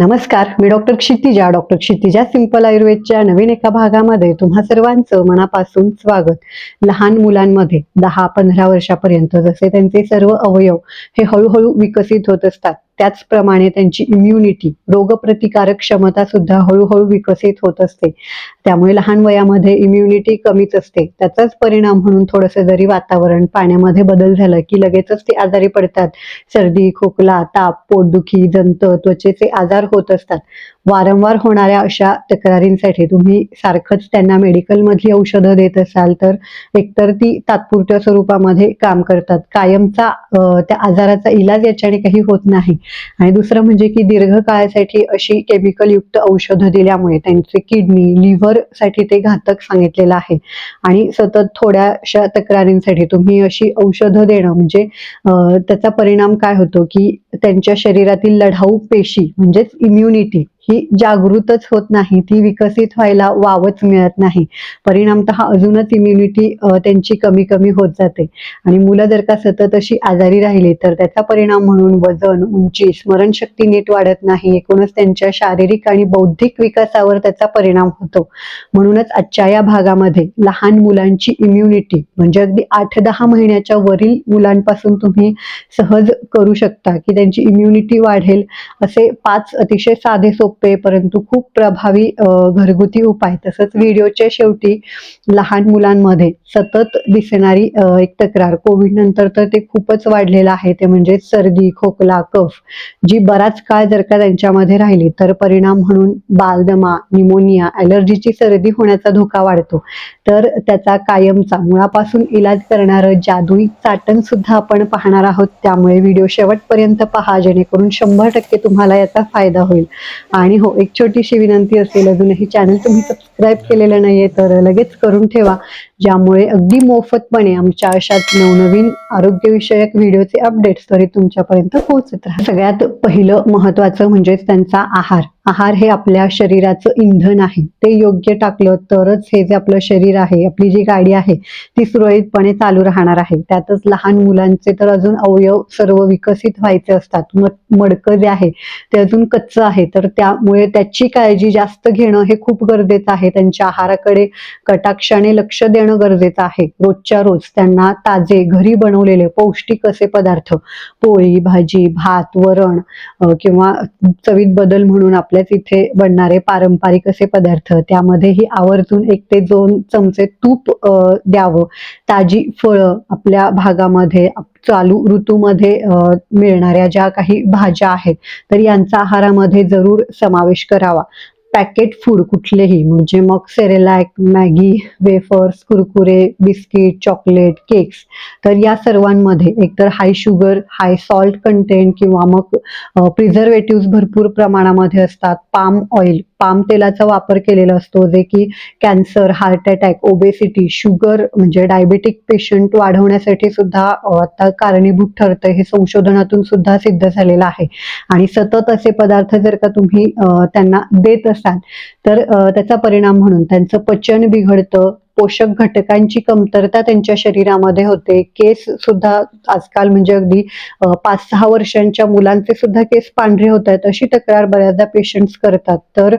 नमस्कार. मी doctor Kshitija doctor Kshitija simple आयुर्वेदच्या नवीन एका भागामध्ये तुम्हा सर्वांचं मनापासून स्वागत. लहान मुलांमध्ये दहा पंधरा वर्षापर्यंत जसे त्यांचे सर्व अवयव हे हळूहळू विकसित होत असतात त्याचप्रमाणे त्यांची इम्युनिटी रोगप्रतिकारक क्षमता सुद्धा हळूहळू विकसित होत असते. त्यामुळे लहान वयामध्ये इम्युनिटी कमीच असते. त्याचाच परिणाम म्हणून थोडंसं जरी वातावरण पाण्यामध्ये बदल झाला की लगेचच ते आजारी पडतात. सर्दी खोकला ताप पोटदुखी जंत त्वचेचे आजार होत असतात. वारंवार होणाऱ्या अशा तक्रारींसाठी तुम्ही सारखंच त्यांना मेडिकल मधली औषधं देत असाल तर एकतर ती तात्पुरत्या स्वरूपामध्ये काम करतात. कायमचा त्या आजाराचा इलाज याच्याने काही होत नाही. आणि दुसरं म्हणजे की दीर्घकाळासाठी अशी केमिकलयुक्त औषधं दिल्यामुळे त्यांचे किडनी लिव्हरसाठी ते घातक सांगितलेलं आहे. आणि सतत थोड्याशा तक्रारींसाठी तुम्ही अशी औषधं देणं म्हणजे त्याचा परिणाम काय होतो की त्यांच्या शरीरातील लढाऊ पेशी म्हणजेच इम्युनिटी ही जागृतच होत नाही. ती विकसित व्हायला वावच मिळत नाही. परिणामतः अजूनच इम्युनिटी त्यांची कमी कमी होत जाते. आणि मुलं जर का सतत अशी आजारी राहिली तर त्याचा परिणाम म्हणून वजन उंची स्मरणशक्ती नीट वाढत नाही. एकूणच त्यांच्या शारीरिक आणि बौद्धिक विकासावर त्याचा परिणाम होतो. म्हणूनच आजच्या या भागामध्ये लहान मुलांची इम्युनिटी म्हणजे अगदी आठ दहा महिन्याच्या वरील मुलांपासून तुम्ही सहज करू शकता की त्यांची इम्युनिटी वाढेल असे पाच अतिशय साधे सोपे परंतु खूप प्रभावी घरगुती उपाय. तसंच व्हिडिओच्या शेवटी लहान मुलांमध्ये सतत दिसणारी एक तक्रार. कोविड नंतर तर ते खूपच वाढलेलं आहे. ते म्हणजे सर्दी खोकला कफ जी बराच काळ जर का त्यांच्यामध्ये राहिली तर परिणाम म्हणून बालदमा निमोनिया ॲलर्जीची सर्दी होण्याचा धोका वाढतो. तर त्याचा कायमचा मुळापासून इलाज करणारं जादुई चाटण सुद्धा आपण पाहणार आहोत. त्यामुळे व्हिडिओ शेवटपर्यंत पहा जेणेकरून शंभर टक्के तुम्हाला याचा फायदा होईल. आणि हो एक छोटीशी विनंती असेल अजूनही चॅनल तुम्ही सबस्क्राईब केलेलं नाहीये तर लगेच करून ठेवा. ज्यामुळे अगदी मोफतपणे आमच्या अशाच नवनवीन आरोग्यविषयक व्हिडिओचे अपडेट्स तरी तुमच्यापर्यंत पोहोचत राहतात सगळ्यात पहिलं महत्वाचं म्हणजेच त्यांचा आहार. आहार हे आपल्या शरीराचं इंधन आहे. ते योग्य टाकलं तरच हे जे आपलं शरीर आहे आपली जी गाडी आहे ती सुरळीतपणे चालू राहणार आहे. त्यातच लहान मुलांचे तर अजून अवयव सर्व विकसित व्हायचे असतात. मडकं जे आहे ते अजून कच्चं आहे. तर त्यामुळे त्याची काळजी जास्त घेणं हे खूप गरजेचं आहे. त्यांच्या आहाराकडे कटाक्षाने लक्ष देणं गरजेचं आहे. रोजच्या रोज त्यांना ताजे घरी बनवलेले पौष्टिक असे पदार्थ पोळी भाजी भात वरण किंवा चवीत बदल म्हणून आपल्या आपल्याच इथे बनणारे पारंपरिक असे पदार्थ. त्यामध्येही आवर्जून एक ते दोन चमचे तूप द्यावं. ताजी फळं आपल्या भागामध्ये चालू ऋतूमध्ये अ, मिळणाऱ्या ज्या काही भाज्या आहेत तर यांचा आहारामध्ये जरूर समावेश करावा. पॅकेट फूड कुठलेही म्हणजे मग Cerelac Maggi wafers Kurkure biscuit chocolate cakes तर या सर्वांमध्ये एकतर high sugar high salt content किंवा मग प्रिझर्वेटिव्ह भरपूर प्रमाणामध्ये असतात. पाम ऑइल पाम तेलाचा वापर केलेला असतो जे की cancer heart attack obesity sugar म्हणजे डायबेटिक पेशंट वाढवण्यासाठी सुद्धा आता कारणीभूत ठरतं हे संशोधनातून सुद्धा सिद्ध झालेलं आहे. आणि सतत असे पदार्थ जर का तुम्ही त्यांना देत असाल तर त्याचा परिणाम म्हणून त्यांचं पचन बिघडतं पोषक घटकांची कमतरता त्यांच्या शरीरामध्ये होते. केस सुद्धा आजकाल म्हणजे अगदी पाच सहा वर्षांच्या मुलांचे सुद्धा केस पांढरे होत आहेत अशी तक्रार बऱ्याचदा पेशंट्स करतात. तर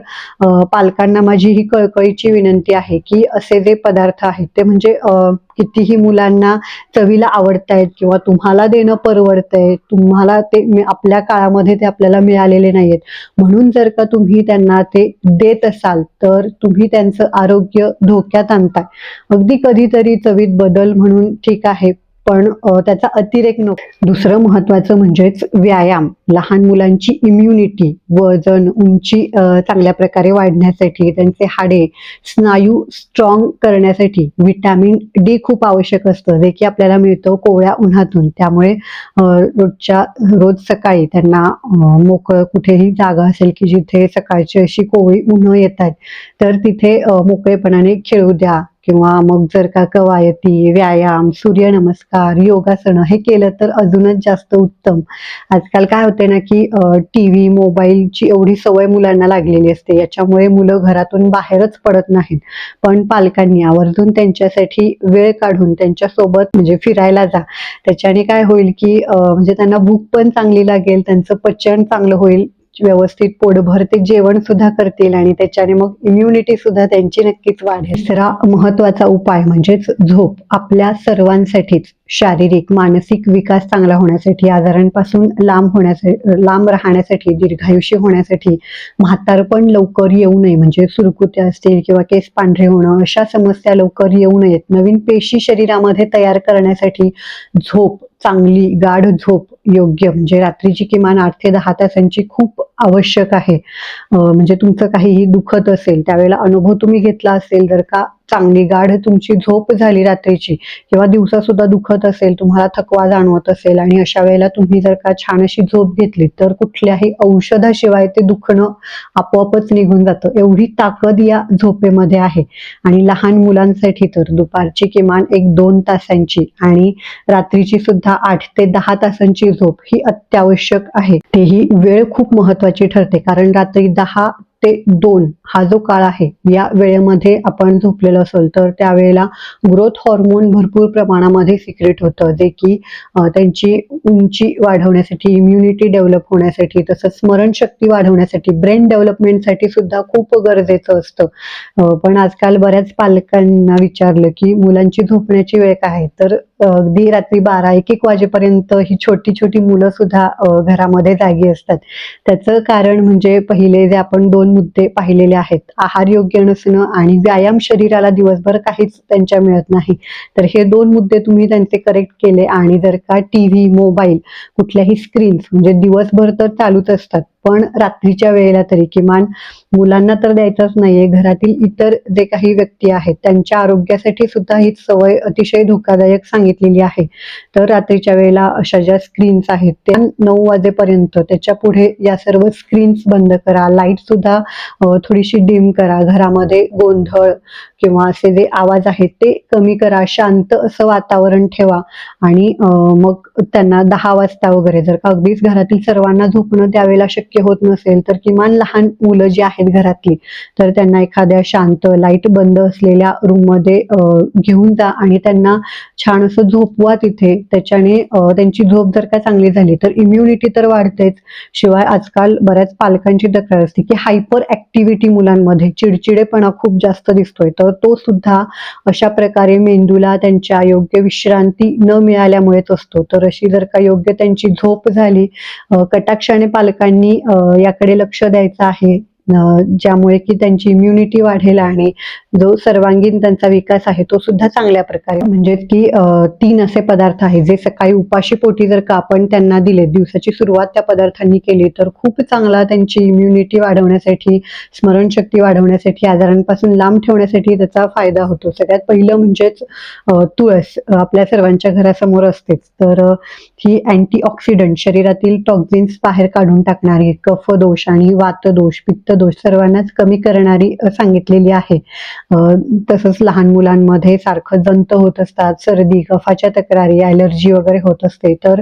पालकांना माझी ही कळकळीची विनंती आहे की असे जे पदार्थ आहेत ते म्हणजे कितीही मुलांना चवीला आवडतायत किंवा तुम्हाला देणं परवडतंय तुम्हाला ते आपल्या काळामध्ये ते आपल्याला मिळालेले नाहीयेत. म्हणून जर का तुम्ही त्यांना ते देत असाल तर तुम्ही त्यांचं आरोग्य धोक्यात आणताय. अगदी कधीतरी चवीत बदल म्हणून ठीक आहे. पण त्याचा अतिरेक नको. दुसरं महत्वाचं म्हणजेच व्यायाम. लहान मुलांची इम्युनिटी वजन उंची चांगल्या प्रकारे वाढण्यासाठी त्यांचे हाडे स्नायू स्ट्रॉंग करण्यासाठी विटॅमिन डी खूप आवश्यक असतं. जे की आपल्याला मिळतं कोवळ्या उन्हातून. त्यामुळे रोजच्या रोज सकाळी त्यांना मोकळं कुठेही जागा असेल की जिथे सकाळची अशी कोवळी उन्हं येत आहेत तर तिथे मोकळेपणाने खेळू द्या. किंवा मग जर का कवायती व्यायाम सूर्यनमस्कार योगासनं हे केलं तर अजूनच जास्त उत्तम. आजकाल काय होते ना की टी व्ही मोबाईलची एवढी सवय मुलांना लागलेली असते. याच्यामुळे मुलं घरातून बाहेरच पडत नाहीत. पण पालकांनी आवर्जून त्यांच्यासाठी वेळ काढून त्यांच्यासोबत म्हणजे फिरायला जा. त्याच्याने काय होईल की म्हणजे त्यांना भूक पण चांगली लागेल त्यांचं पचन चांगलं होईल. व्यवस्थित पोटभर ते जेवण सुद्धा करतील आणि त्याच्याने मग इम्युनिटी सुद्धा त्यांची नक्कीच वाढेल. तिसरा महत्त्वाचा उपाय म्हणजेच झोप. आपल्या सर्वांसाठीच. शारीरिक मानसिक विकास चांगला होण्यासाठी आजारांपासून लांब होण्यासाठी लांब राहण्यासाठी दीर्घायुषी होण्यासाठी म्हातारपण लवकर येऊ नये. म्हणजे सुरकुत्या असतील किंवा केस पांढरे होणं अशा समस्या लवकर येऊ नयेत. नवीन पेशी शरीरामध्ये तयार करण्यासाठी झोप चांगली गाढ झोप योग्य. म्हणजे रात्रीची किमान आठ ते दहा तासांची खूप आवश्यक आहे. म्हणजे तुमचं काहीही दुखत असेल त्यावेळेला अनुभव तुम्ही घेतला असेल जर का चांगली गाढ तुमची झोप झाली रात्रीची किंवा दिवसा सुद्धा दुखत असेल तुम्हाला थकवा जाणवत असेल आणि अशा वेळेला तुम्ही जर का छान अशी झोप घेतली तर कुठल्याही औषधाशिवाय ते दुखणं आपोआपच निघून जातं. एवढी ताकद या झोपेमध्ये आहे. आणि लहान मुलांसाठी तर दुपारची किमान एक दोन तासांची आणि रात्रीची सुद्धा आठ ते दहा तासांची झोप ही अत्यावश्यक आहे. तेही वेळ खूप महत्वाची ठरते कारण रात्री दहा ते दोन हा जो काळ आहे या वेळेमध्ये आपण झोपलेलो असेल तर त्यावेळेला ग्रोथ हॉर्मोन भरपूर प्रमाणामध्ये सिक्रेट होतं. जे की त्यांची उंची वाढवण्यासाठी इम्युनिटी डेव्हलप होण्यासाठी तसंच स्मरणशक्ती वाढवण्यासाठी ब्रेन डेव्हलपमेंटसाठी सुद्धा खूप गरजेचं असतं. पण आजकाल बऱ्याच पालकांना विचारलं की मुलांची झोपण्याची वेळ काय आहे? तर अगदी रात्री बारा एक एक वाजेपर्यंत ही छोटी छोटी मुलं सुद्धा घरामध्ये जागी असतात. त्याचं कारण म्हणजे पहिले जे आपण दोन मुद्दे पाहिलेले आहेत. आहार योग्य नसणं आणि व्यायाम शरीराला दिवसभर काहीच त्यांच्या मिळत नाही. तर हे दोन मुद्दे तुम्ही त्यांचे करेक्ट केले आणि जर का टीव्ही मोबाईल कुठल्याही स्क्रीन्स म्हणजे दिवसभर तर चालूच असतात. पण रात्रीच्या वेळेला तरी किमान मुलांना तर द्यायचंच नाहीये. घरातील इतर जे काही व्यक्ती आहेत त्यांच्या आरोग्यासाठी सुद्धा ही सवय अतिशय धोकादायक सांगितलेली आहे. तर रात्रीच्या वेळेला अशा ज्या स्क्रीन्स आहेत त्या नऊ वाजेपर्यंत त्याच्या पुढे या सर्व स्क्रीन्स बंद करा. लाइट सुद्धा थोडीशी डिम करा. घरामध्ये गोंधळ किंवा असे जे आवाज आहेत ते कमी करा. शांत असं वातावरण ठेवा. आणि मग त्यांना दहा वाजता वगैरे जर का अगदीच घरातील सर्वांना झोपणं त्यावेळेला शक्य होत नसेल तर किमान लहान मुलं जी आहेत घरातली. तर त्यांना एखाद्या शांत लाइट बंद असलेल्या रूममध्ये घेऊन जा आणि त्यांना छान असं झोपवा तिथे. त्याच्याने त्यांची झोप जर का चांगली झाली तर इम्युनिटी तर वाढतेच. शिवाय आजकाल बऱ्याच पालकांची तक्रार असते की हायपर ऍक्टिव्हिटी मुलांमध्ये चिडचिडेपणा खूप जास्त दिसतोय. तर तो सुद्धा अशा प्रकारे मेंदूला त्यांच्या योग्य विश्रांती न मिळाल्यामुळेच असतो. तर अशी जर का योग्य त्यांची झोप झाली कटाक्षाने पालकांनी याकडे लक्ष द्यायचं आहे. ज्यामुळे की त्यांची इम्युनिटी वाढेल आणि जो सर्वांगीण त्यांचा विकास आहे तो सुद्धा चांगल्या प्रकारे म्हणजेच की तीन असे पदार्थ आहेत जे सकाळी उपाशी पोटी जर का आपण त्यांना दिले दिवसाची सुरुवात त्या पदार्थांनी केली तर खूप चांगला त्यांची इम्युनिटी वाढवण्यासाठी स्मरणशक्ती वाढवण्यासाठी आजारांपासून लांब ठेवण्यासाठी त्याचा फायदा होतो. सगळ्यात पहिलं म्हणजेच तुळस आपल्या सर्वांच्या घरासमोर असतेच. तर ही अँटीऑक्सिडंट शरीरातील टॉक्झिन्स बाहेर काढून टाकणारी कफ दोष आणि वातदोष दोष सर्वांनाच कमी करणारी सांगितलेली आहे. तसंच लहान मुलांमध्ये सारखं जंत होत असतात सर्दी कफाच्या तक्रारी ॲलर्जी वगैरे होत असते तर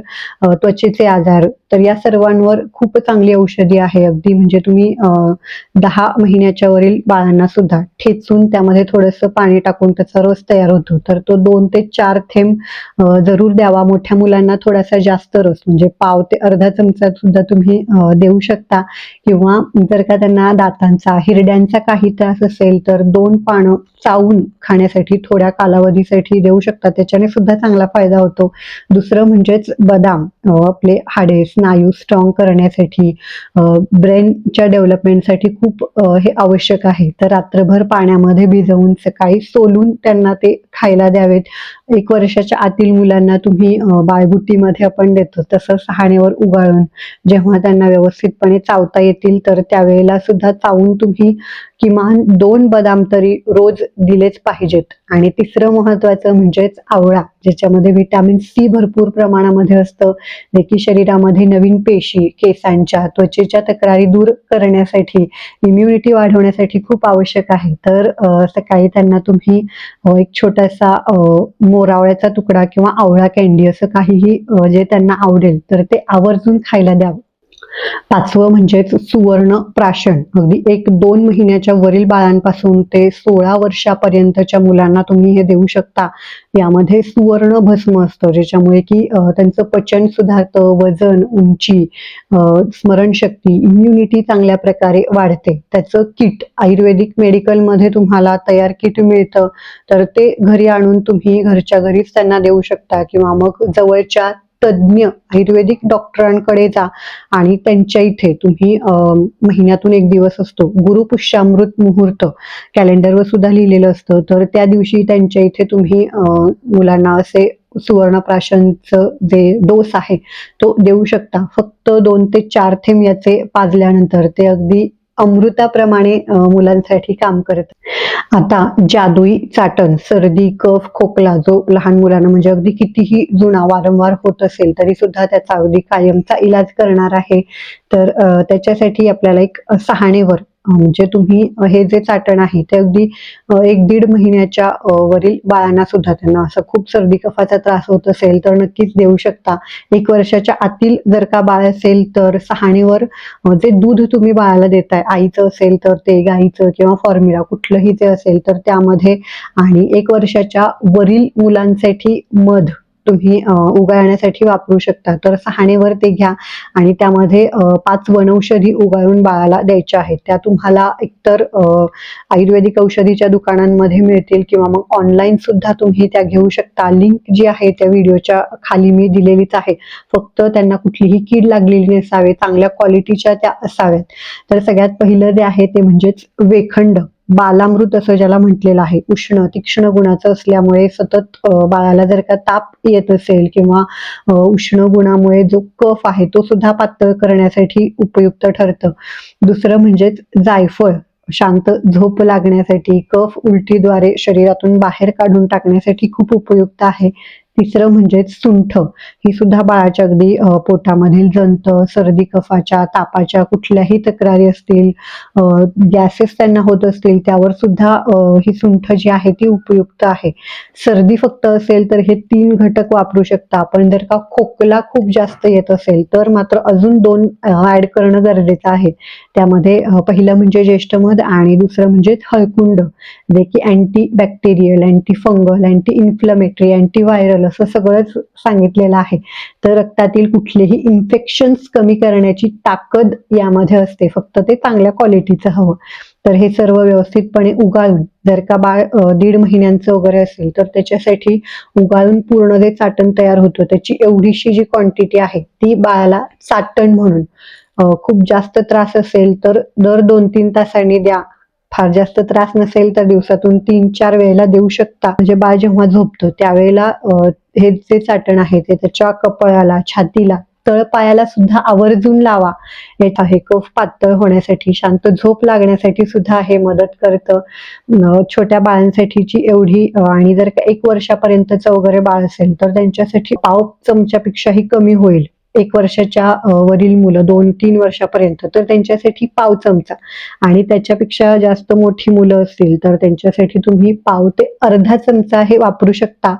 त्वचेचे आजार तर या सर्वांवर खूप चांगली औषधी आहे अगदी. म्हणजे तुम्ही दहा महिन्याच्या वरील बाळांना सुद्धा ठेचून त्यामध्ये थोडंसं पाणी टाकून त्याचा रस तयार होतो. तर तो दोन ते चार थेंब जरूर द्यावा. मोठ्या मुलांना थोडासा जास्त रस म्हणजे पाव ते अर्धा चमचा सुद्धा तुम्ही देऊ शकता. किंवा जर का त्यांना दातांचा हिरड्यांचा काही त्रास असेल तर दोन पानं चावून खाण्यासाठी थोड्या कालावधीसाठी देऊ शकता. त्याच्याने सुद्धा चांगला फायदा होतो. दुसरं म्हणजेच बदाम आपले हाडे स्नायू स्ट्रॉंग करण्यासाठी ब्रेनच्या डेव्हलपमेंटसाठी खूप हे आवश्यक आहे. तर रात्रभर पाण्यामध्ये भिजवून सकाळी सोलून त्यांना ते खायला द्यावेत. एक वर्षाच्या आतील मुलांना तुम्ही बाळगुट्टीमध्ये बाळगुटीमध्ये आपण देतो तसं सहाणेवर उगाळून. जेव्हा त्यांना व्यवस्थितपणे चावता येतील तर त्यावेळेला सुद्धा चावून तुम्ही किमान दोन बदाम तरी रोज दिलेच पाहिजेत. आणि तिसरं महत्वाचं म्हणजेच आवळा ज्याच्यामध्ये व्हिटॅमिन सी भरपूर प्रमाणामध्ये असतं. जे की शरीरामध्ये नवीन पेशी केसांच्या त्वचेच्या तक्रारी दूर करण्यासाठी इम्युनिटी वाढवण्यासाठी खूप आवश्यक आहे. तर सकाळी त्यांना तुम्ही एक छोटासा मोरावळ्याचा तुकडा किंवा आवळा कॅन्डी असं काहीही जे त्यांना आवडेल तर ते आवर्जून खायला द्यावं. पाचवं म्हणजेच सुवर्ण प्राशन. अगदी एक दोन महिन्याच्या वरील बाळांपासून ते सोळा वर्षापर्यंतच्या मुलांना तुम्ही हे देऊ शकता. यामध्ये सुवर्ण भस्म असतं ज्याच्यामुळे की त्यांचं पचन सुधारतं वजन उंची स्मरणशक्ती इम्युनिटी चांगल्या प्रकारे वाढते. त्याचं किट आयुर्वेदिक मेडिकलमध्ये तुम्हाला तयार किट मिळतं. तर ते घरी आणून तुम्ही घरच्या घरीच त्यांना देऊ शकता किंवा मग जवळच्या तज्ज्ञ आयुर्वेदिक डॉक्टरांकडे जा आणि त्यांच्या इथे तुम्ही महिन्यातून एक दिवस असतो. गुरुपुष्यामृत मुहूर्त कॅलेंडरवर सुद्धा लिहिलेलं असतं. तर त्या दिवशी त्यांच्या इथे तुम्ही मुलांना असे सुवर्णप्राशनचं जे डोस आहे तो देऊ शकता. फक्त दोन ते चार थेंब याचे पाजल्यानंतर ते अगदी अमृताप्रमाणे मुलांसाठी काम करत. आता जादुई चाटण सर्दी कफ खोकला जो लहान मुलांना म्हणजे अगदी कितीही जुना वारंवार होत असेल तरी सुद्धा त्याचा अगदी कायमचा इलाज करणार आहे. तर त्याच्यासाठी आपल्याला एक सहाणेवर म्हणजे तुम्ही हे जे चाटण आहे ते अगदी एक दीड महिन्याच्या वरील बाळांना सुद्धा त्यांना असं खूप सर्दी कफाचा त्रास होत असेल तर नक्कीच देऊ शकता. एक वर्षाच्या आतील जर का बाळ असेल तर सहाणीवर जे दूध तुम्ही बाळाला देताय आईचं असेल तर ते गाईचं किंवा फॉर्म्युला कुठलंही ते असेल तर त्यामध्ये आणि एक वर्षाच्या वरील मुलांसाठी मध तुम्ही उगाळण्यासाठी वापरू शकता. तर सहाणेवर ते घ्या आणि त्यामध्ये पाच वनौषधी उगाळून बाळाला द्यायच्या आहेत. त्या तुम्हाला एकतर आयुर्वेदिक औषधीच्या दुकानांमध्ये मिळतील किंवा मग ऑनलाईन सुद्धा तुम्ही त्या घेऊ शकता. लिंक जी आहे त्या व्हिडिओच्या खाली मी दिलेलीच आहे. फक्त त्यांना कुठलीही कीड लागलेली नसावे चांगल्या क्वालिटीच्या त्या असाव्यात. तर सगळ्यात पहिलं जे आहे ते म्हणजेच वेखंड. बालामृत असं ज्याला म्हटलेलं आहे उष्ण तीक्ष्ण गुणाचं असल्यामुळे सतत बाळाला जर का ताप येत असेल किंवा उष्ण गुणामुळे जो कफ आहे तो सुद्धा पातळ करण्यासाठी उपयुक्त ठरतं. दुसरं म्हणजेच जायफळ शांत झोप लागण्यासाठी कफ उलटीद्वारे शरीरातून बाहेर काढून टाकण्यासाठी खूप उपयुक्त आहे. तिसरं म्हणजेच सुंठ. ही सुद्धा बाळाच्या अगदी पोटामधील जंत सर्दी कफाच्या तापाच्या कुठल्याही तक्रारी असतील गॅसेस त्यांना होत असतील त्यावर सुद्धा ही सुंठ जी आहे ती उपयुक्त आहे. सर्दी फक्त असेल तर हे तीन घटक वापरू शकता. पण जर का खोकला खूप जास्त येत असेल तर मात्र अजून दोन ऍड करणं गरजेचं आहे. त्यामध्ये पहिलं म्हणजे ज्येष्ठ मध आणि दुसरं म्हणजे हळकुंड जे की anti bacterial anti fungal anti inflammatory anti viral असं सगळंच सांगितलेलं आहे. तर रक्तातील कुठलेही इन्फेक्शन्स कमी करण्याची ताकद यामध्ये असते. फक्त ते चांगल्या क्वालिटीचं हवं. तर हे सर्व व्यवस्थितपणे उगाळून जर का बाळ दीड महिन्यांचं वगैरे असेल तर त्याच्यासाठी उगाळून पूर्ण जे चाटण तयार होतं त्याची एवढीशी जी क्वांटिटी आहे ती बाळाला चाटण म्हणून. खूप जास्त त्रास असेल तर दर दोन तीन तासांनी द्या. फार जास्त त्रास नसेल तर दिवसातून तीन चार वेळेला देऊ शकता. म्हणजे बाळ जेव्हा झोपतो त्यावेळेला हे जे चाटण आहे ते त्याच्या कपाळाला छातीला तळपायाला सुद्धा आवर्जून लावा. याचा हे कफ पातळ होण्यासाठी शांत झोप लागण्यासाठी सुद्धा हे मदत करतं. छोट्या बाळांसाठीची एवढी आणि जर का एक वर्षापर्यंतचं वगैरे बाळ असेल तर त्यांच्यासाठी पाव चमच्यापेक्षाही कमी होईल. एक वर्षाच्या वरील मुलं दोन तीन वर्षापर्यंत तर त्यांच्यासाठी पाव चमचा. आणि त्याच्यापेक्षा जास्त मोठी मुलं असतील तर त्यांच्यासाठी तुम्ही पाव ते अर्धा चमचा हे वापरू शकता.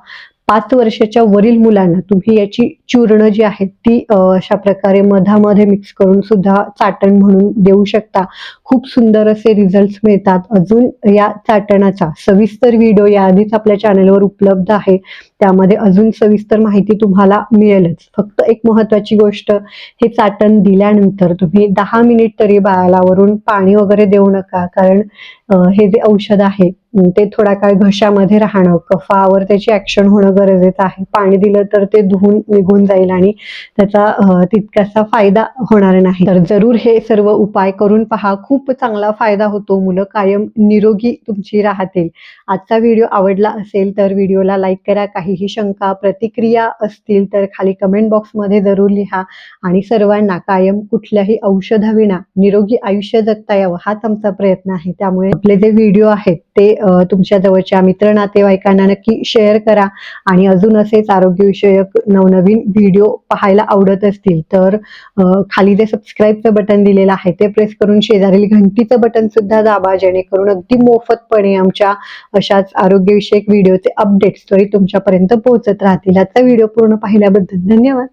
पाच वर्षाच्या वरील मुलांना तुम्ही याची चूर्ण जी आहेत ती अशा प्रकारे मधामध्ये मिक्स करून सुद्धा चाटण म्हणून देऊ शकता. खूप सुंदर असे रिझल्ट मिळतात. अजून या चाटणाचा सविस्तर व्हिडिओ याआधीच आपल्या चॅनलवर उपलब्ध आहे. त्यामध्ये अजून सविस्तर माहिती तुम्हाला मिळेलच. फक्त एक महत्वाची गोष्ट हे चाटण दिल्यानंतर तुम्ही दहा मिनिट तरी बाळालावरून पाणी वगैरे देऊ नका. कारण हे जे औषध आहे ते थोडा काळ घशामध्ये राहणं कफावर त्याची ऍक्शन होणं गरजेचं आहे. पाणी दिलं तर ते धुवून निघून जाईल आणि त्याचा तितकासा फायदा होणार नाही. तर जरूर हे सर्व उपाय करून पहा. खूप चांगला फायदा होतो. मुलं कायम निरोगी तुमची राहतील. आजचा व्हिडिओ आवडला असेल तर व्हिडिओला लाईक करा. काही काहीही शंका प्रतिक्रिया असतील तर खाली कमेंट बॉक्समध्ये जरूर लिहा. आणि सर्वांना कायम कुठल्याही औषधाविना निरोगी आयुष्य जगता यावं हाच आमचा प्रयत्न आहे. त्यामुळे आपले जे व्हिडिओ आहेत ते तुमच्या जवळच्या मित्र नातेवाईकांना नक्की शेअर करा. आणि अजून असेच आरोग्यविषयक नवनवीन व्हिडिओ पाहायला आवडत असतील तर खाली जे सबस्क्राईबचं बटन दिलेलं आहे ते प्रेस करून शेजारील घंटीचं बटन सुद्धा दाबा जेणेकरून अगदी मोफतपणे आमच्या अशाच आरोग्यविषयक व्हिडिओचे अपडेट्स त्वरित तुमच्यापर्यंत पोहोचत राहतील. आजचा व्हिडिओ पूर्ण पाहिल्याबद्दल धन्यवाद.